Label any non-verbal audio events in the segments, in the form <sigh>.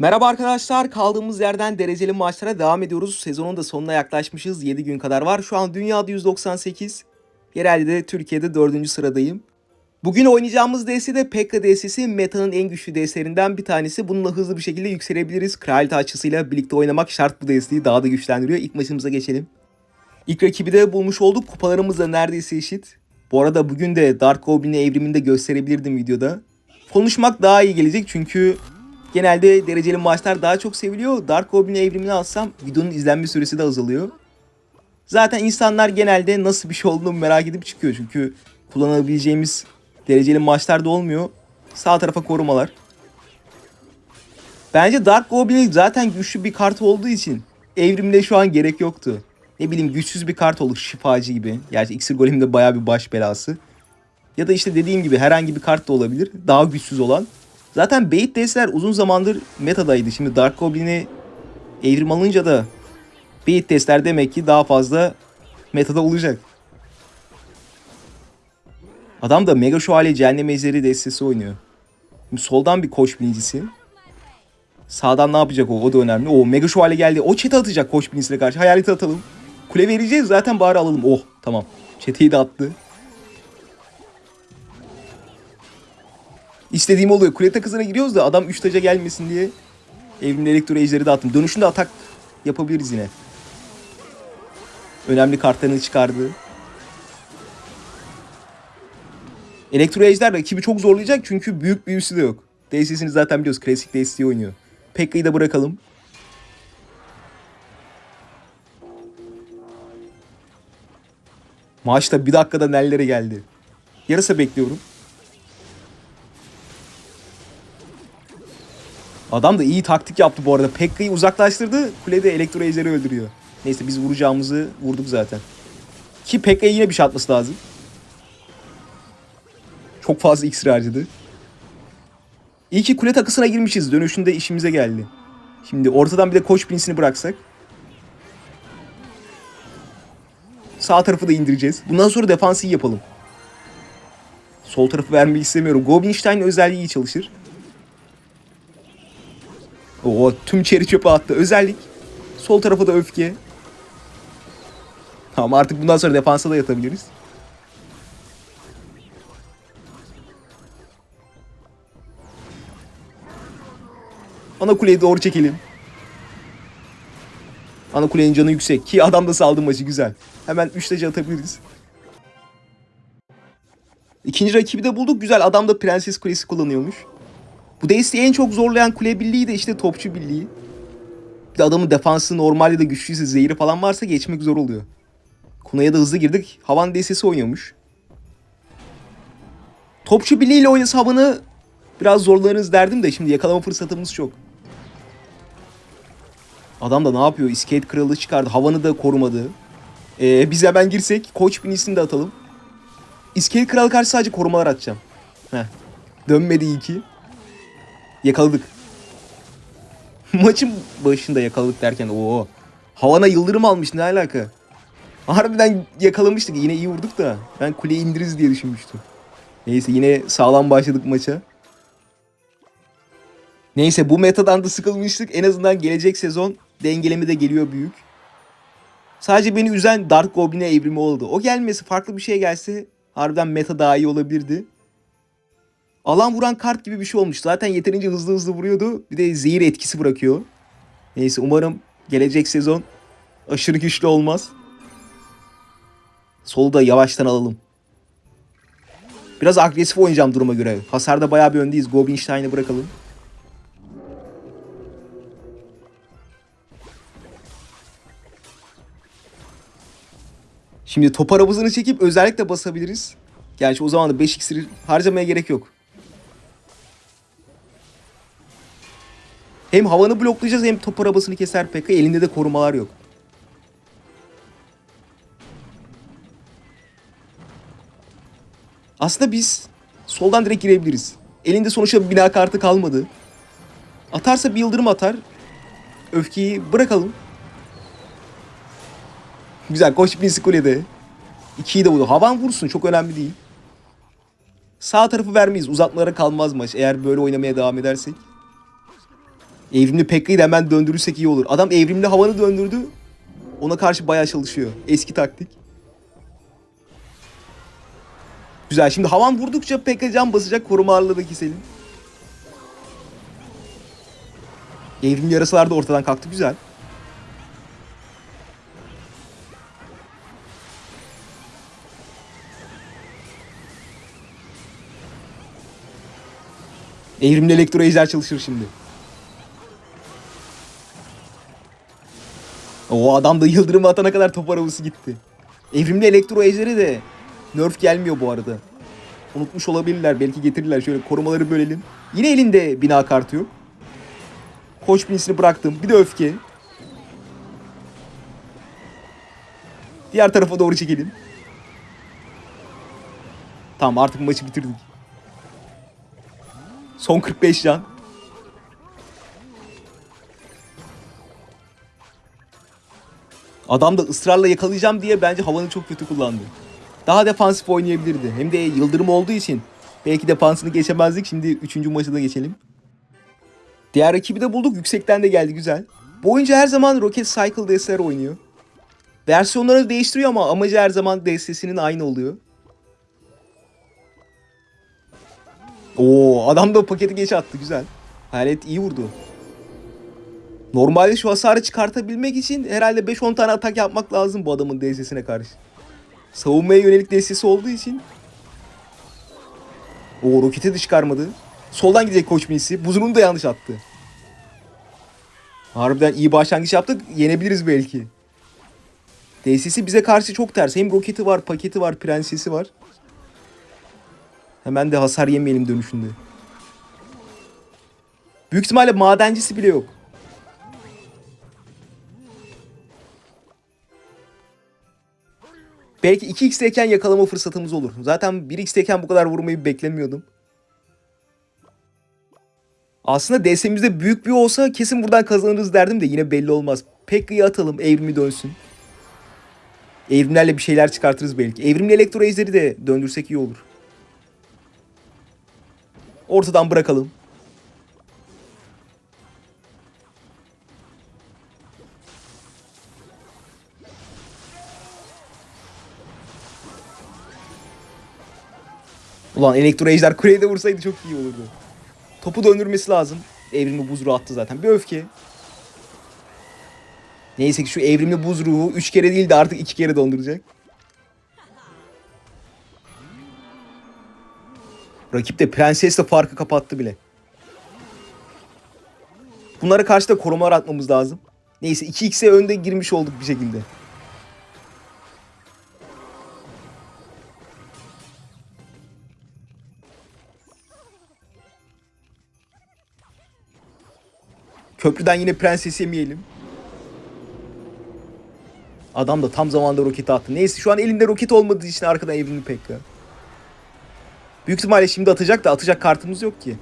Merhaba arkadaşlar. Kaldığımız yerden dereceli maçlara devam ediyoruz. Sezonun da sonuna yaklaşmışız. 7 gün kadar var. Şu an dünyada 198. Yerelde de Türkiye'de 4. sıradayım. Bugün oynayacağımız DS de Pekka DS'si metanın en güçlü DS'lerinden bir tanesi. Bununla hızlı bir şekilde yükselebiliriz. Kraliyet açısıyla birlikte oynamak şart bu DS'yi daha da güçlendiriyor. İlk maçımıza geçelim. İlk rakibi de bulmuş olduk. Kupalarımız da neredeyse eşit. Bu arada bugün de Dark Goblin'in evrimini de gösterebilirdim videoda. Konuşmak daha iyi gelecek çünkü genelde dereceli maçlar daha çok seviliyor. Dark Goblin evrimini alsam videonun izlenme süresi de azalıyor. Zaten insanlar genelde nasıl bir şey olduğunu merak edip çıkıyor. Çünkü kullanabileceğimiz dereceli maçlar da olmuyor. Sağ tarafa korumalar. Bence Dark Goblin zaten güçlü bir kart olduğu için evrimde şu an gerek yoktu. Ne bileyim güçsüz bir kart olur şifacı gibi. Gerçi iksir golem de baya bir baş belası. Ya da işte dediğim gibi herhangi bir kart da olabilir. Daha güçsüz olan. Zaten bait destler uzun zamandır metadaydı. Şimdi Dark Goblin'i evrim alınca da bait destler demek ki daha fazla metada olacak. Adam da Mega Şövalye Cehennem Ejderi destesi oynuyor. Şimdi soldan bir koç binicisi. Sağdan ne yapacak o? O da önemli. O Mega Şövalye geldi. O çete atacak koç binicisiyle karşı. Hayaleti atalım. Kule vereceğiz zaten bari alalım. Oh tamam. Çeteyi de attı. İstediğim oluyor. Kule takısına giriyoruz da adam 3 taca gelmesin diye evrimli elektro ejderi de attım. Dönüşünde atak yapabiliriz yine. Önemli kartlarını çıkardı. Elektro ejder rakibi çok zorlayacak çünkü büyük büyüsü de yok. DC'sini zaten biliyoruz. Klasik DC oynuyor. Pekka'yı da bırakalım. Maçta bir dakikada nellere geldi. Yarısı bekliyorum. Adam da iyi taktik yaptı bu arada. Pekka'yı uzaklaştırdı. Kulede elektro ejderi öldürüyor. Neyse biz vuracağımızı vurduk zaten. Ki Pekka'ya yine bir şey atması lazım. Çok fazla iksir harcadı. İyi ki kule takısına girmişiz. Dönüşünde işimize geldi. Şimdi ortadan bir de koç binisini bıraksak. Sağ tarafı da indireceğiz. Bundan sonra defansı iyi yapalım. Sol tarafı vermeyi istemiyorum. Goblinstein özelliği iyi çalışır. O tüm çeri çöpe attı. Özellik. Sol tarafa da öfke. Tamam artık bundan sonra defansa da yatabiliriz. Ana kuleyi doğru çekelim. Ana kulenin canı yüksek ki adam da saldı maçı güzel. Hemen 3 tacı atabiliriz. İkinci rakibi de bulduk. Güzel adam da Prenses Kulesi kullanıyormuş. Bu desteği en çok zorlayan kule birliği de işte topçu birliği. Bir de adamın defansı normalde de güçlüyse zehri falan varsa geçmek zor oluyor. Kuna'ya da hızlı girdik. Havan DS'si oynuyormuş. Topçu birliğiyle oynasa havanı biraz zorlanırız derdim de şimdi yakalama fırsatımız çok. Adam da ne yapıyor? İskelet kralı çıkardı. Havanı da korumadı. Ee, biz hemen girsek koç binisini de atalım. İskelet kralı karşı sadece korumalar atacağım. Heh. Dönmedi iyi ki. Yakaladık. <laughs> Maçın başında yakaladık derken o havana yıldırım almış ne alaka? Harbiden yakalamıştık yine iyi vurduk da ben kuleyi indiririz diye düşünmüştüm. Neyse yine sağlam başladık maça. Neyse bu metadan da sıkılmıştık. En azından gelecek sezon dengelemi de geliyor büyük. Sadece beni üzen Dark Goblin'e evrimi oldu. O gelmesi farklı bir şey gelse harbiden meta daha iyi olabilirdi. Alan vuran kart gibi bir şey olmuş. Zaten yeterince hızlı hızlı vuruyordu. Bir de zehir etkisi bırakıyor. Neyse umarım gelecek sezon aşırı güçlü olmaz. Solu da yavaştan alalım. Biraz agresif oynayacağım duruma göre. Hasarda bayağı bir öndeyiz. Goblinstein'i bırakalım. Şimdi top arabasını çekip özellikle basabiliriz. Gerçi o zaman da 5 iksiri harcamaya gerek yok. Hem havanı bloklayacağız hem top arabasını keser Pekka. Elinde de korumalar yok. Aslında biz soldan direkt girebiliriz. Elinde sonuçta bir bina kartı kalmadı. Atarsa bir yıldırım atar. Öfkeyi bırakalım. Güzel koş binsi kulede. İkiyi de vurdu. Havan vursun çok önemli değil. Sağ tarafı vermeyiz. Uzatmalara kalmaz maç eğer böyle oynamaya devam edersek. Evrimli Pekka'yı da hemen döndürürsek iyi olur. Adam evrimli havanı döndürdü. Ona karşı bayağı çalışıyor. Eski taktik. Güzel. Şimdi havan vurdukça Pekka can basacak. Koruma ağırlığı da keselim. Evrimli yarasalar da ortadan kalktı. Güzel. Evrimli elektro ejder çalışır şimdi. O adam da yıldırım atana kadar top arabası gitti. Evrimli elektro ejderi de nerf gelmiyor bu arada. Unutmuş olabilirler. Belki getirirler. Şöyle korumaları bölelim. Yine elinde bina kartı yok. Koç binisini bıraktım. Bir de öfke. Diğer tarafa doğru çekelim. Tamam artık maçı bitirdik. Son 45 can. Adam da ısrarla yakalayacağım diye bence havanı çok kötü kullandı. Daha defansif oynayabilirdi. Hem de yıldırım olduğu için belki defansını geçemezdik. Şimdi 3. maçı da geçelim. Diğer rakibi de bulduk. Yüksekten de geldi güzel. Bu oyuncu her zaman Rocket Cycle DSR oynuyor. Versiyonları değiştiriyor ama amacı her zaman DS'sinin aynı oluyor. Oo adam da paketi geç attı güzel. Hayalet iyi vurdu. Normalde şu hasarı çıkartabilmek için herhalde 5-10 tane atak yapmak lazım bu adamın DS'sine karşı. Savunmaya yönelik DS'si olduğu için. O roketi de çıkarmadı. Soldan gidecek koç minisi. Buzunun da yanlış attı. Harbiden iyi başlangıç yaptık. Yenebiliriz belki. DS'si bize karşı çok ters. Hem roketi var, paketi var, prensesi var. Hemen de hasar yemeyelim dönüşünde. Büyük ihtimalle madencisi bile yok. Belki 2x'teyken yakalama fırsatımız olur. Zaten 1x'teyken bu kadar vurmayı beklemiyordum. Aslında DS'mizde büyük bir olsa kesin buradan kazanırız derdim de yine belli olmaz. Pekka'yı atalım, evrimi dönsün. Evrimlerle bir şeyler çıkartırız belki. Evrimli elektro de döndürsek iyi olur. Ortadan bırakalım. Ulan elektro ejder kuleye de vursaydı çok iyi olurdu. Topu döndürmesi lazım. Evrimli buz ruhu attı zaten. Bir öfke. Neyse ki şu evrimli buz ruhu 3 kere değil de artık 2 kere donduracak. Rakip de prensesle farkı kapattı bile. Bunlara karşı da korumalar atmamız lazım. Neyse 2x'e önde girmiş olduk bir şekilde. Köprüden yine prenses yemeyelim. Adam da tam zamanda roketi attı. Neyse şu an elinde roket olmadığı için arkadan evrimli Pekka. Büyük ihtimalle şimdi atacak da atacak kartımız yok ki.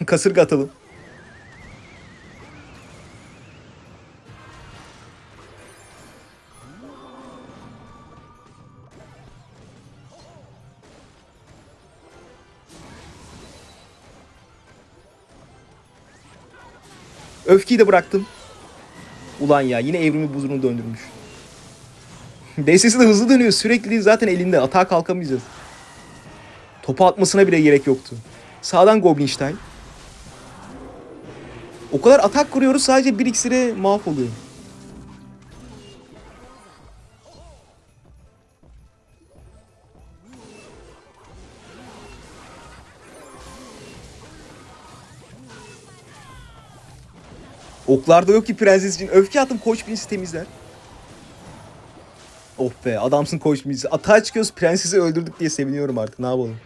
<laughs> Kasırga atalım. Öfkeyi de bıraktım. Ulan ya yine evrimi buzunu döndürmüş. DS'si de hızlı dönüyor. Sürekli zaten elinde. Atağa kalkamayacağız. Topu atmasına bile gerek yoktu. Sağdan Goblinstein. O kadar atak kuruyoruz sadece bir iksire mahvoluyor. Oklarda yok ki prenses için. Öfke attım koç binisi temizler. Oh be adamsın koç binisi. Atağa çıkıyoruz prensesi öldürdük diye seviniyorum artık ne yapalım.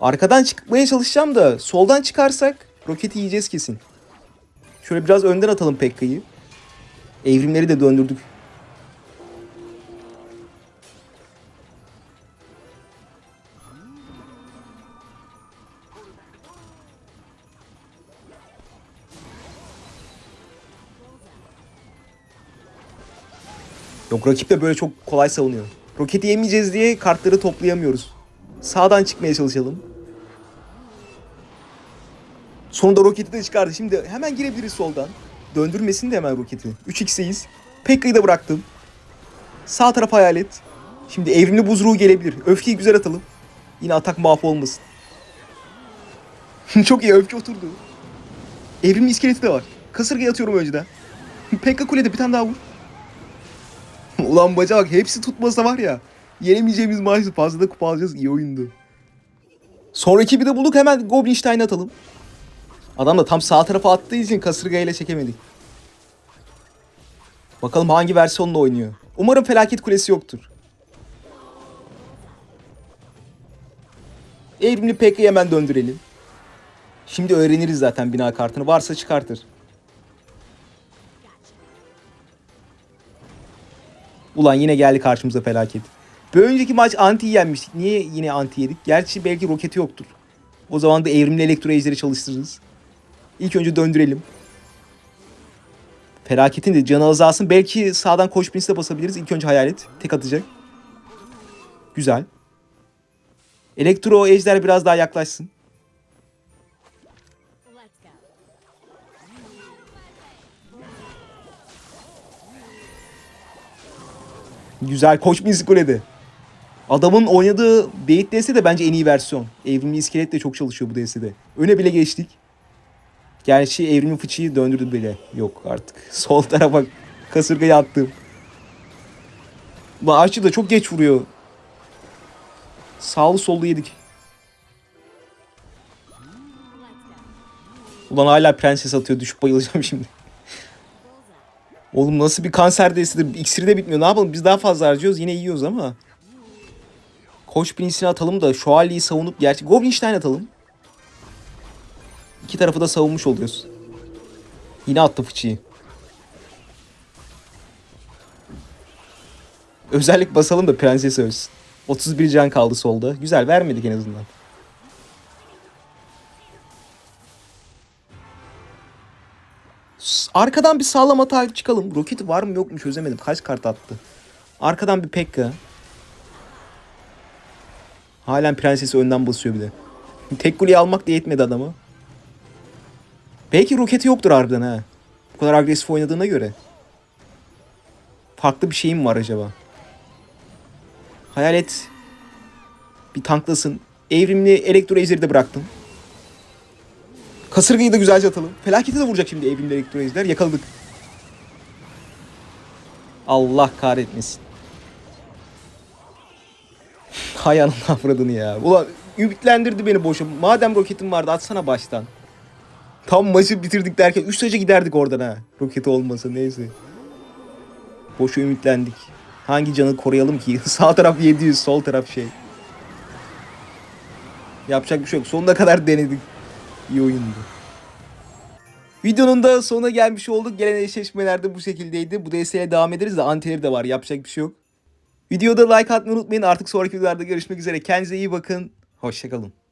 Arkadan çıkmaya çalışacağım da soldan çıkarsak roketi yiyeceğiz kesin. Şöyle biraz önden atalım Pekka'yı. Evrimleri de döndürdük. Yok rakip de böyle çok kolay savunuyor. Roketi yemeyeceğiz diye kartları toplayamıyoruz. Sağdan çıkmaya çalışalım. Sonunda roketi de çıkardı. Şimdi hemen girebiliriz soldan. Döndürmesin de hemen roketi. 3x'eyiz. Pekka'yı da bıraktım. Sağ taraf hayalet. Şimdi evrimli buz ruhu gelebilir. Öfkeyi güzel atalım. Yine atak mahvolmasın. <laughs> Çok iyi öfke oturdu. Evrimli iskeleti de var. Kasırgaya atıyorum önceden. Pekka kulede bir tane daha vur. Ulan baca bak hepsi tutmasa var ya. Yenemeyeceğimiz maçtı. Fazla da kupa alacağız. iyi oyundu. Sonraki bir de bulduk hemen Goblinstein'i atalım. Adam da tam sağ tarafa attığı için kasırgayla çekemedik. Bakalım hangi versiyonla oynuyor. Umarım felaket kulesi yoktur. Evrimli Pekka'yı hemen döndürelim. Şimdi öğreniriz zaten bina kartını. Varsa çıkartır. Ulan yine geldi karşımıza felaket. Bir önceki maç anti yenmiştik. Niye yine anti yedik? Gerçi belki roketi yoktur. O zaman da evrimli elektro ejderi çalıştırırız. İlk önce döndürelim. Felaketin de canı azalsın. Belki sağdan koş de basabiliriz. İlk önce hayalet. Tek atacak. Güzel. Elektro ejder biraz daha yaklaşsın. Güzel. Koç Prince kulede. Adamın oynadığı Beyit DS de bence en iyi versiyon. Evrimli iskelet de çok çalışıyor bu DS'de. Öne bile geçtik. Gerçi evrimli fıçıyı döndürdü bile. Yok artık. <laughs> Sol tarafa kasırgayı attım. Bu Archie da çok geç vuruyor. Sağlı sollu yedik. Ulan hala prenses atıyor. Düşüp bayılacağım <laughs> şimdi. Oğlum nasıl bir kanser desidir. İksiri de bitmiyor. Ne yapalım? Biz daha fazla harcıyoruz. Yine yiyoruz ama. Koç Prince'ini atalım da Şövalye'yi savunup gerçi Goblinstein atalım. İki tarafı da savunmuş oluyoruz. Yine attı fıçıyı. Özellik basalım da prenses ölsün. 31 can kaldı solda. Güzel vermedik en azından. Arkadan bir sağlam hata çıkalım. Roketi var mı yok mu çözemedim. Kaç kart attı. Arkadan bir Pekka. Halen prensesi önden basıyor bir de. Tek kuleyi almak da yetmedi adama. Belki roketi yoktur harbiden ha. Bu kadar agresif oynadığına göre. Farklı bir şeyim var acaba? Hayalet bir tanklasın. Evrimli elektro ejderi de bıraktım. Kasırgayı da güzelce atalım. Felakete de vuracak şimdi evrimli elektro ejder. Yakaladık. Allah kahretmesin. <laughs> Hay ananı avradını ya. Ulan ümitlendirdi beni boşa. Madem roketim vardı atsana baştan. Tam maçı bitirdik derken 3 taca giderdik oradan ha. Roketi olmasa neyse. Boşa ümitlendik. Hangi canı koruyalım ki? <laughs> Sağ taraf 700, sol taraf şey. Yapacak bir şey yok. Sonuna kadar denedik. İyi oyundu. Videonun da sonuna gelmiş olduk. Gelen eşleşmeler de bu şekildeydi. Bu DS'ye devam ederiz de antileri de var. Yapacak bir şey yok. Videoda like atmayı unutmayın. Artık sonraki videolarda görüşmek üzere. Kendinize iyi bakın. Hoşçakalın.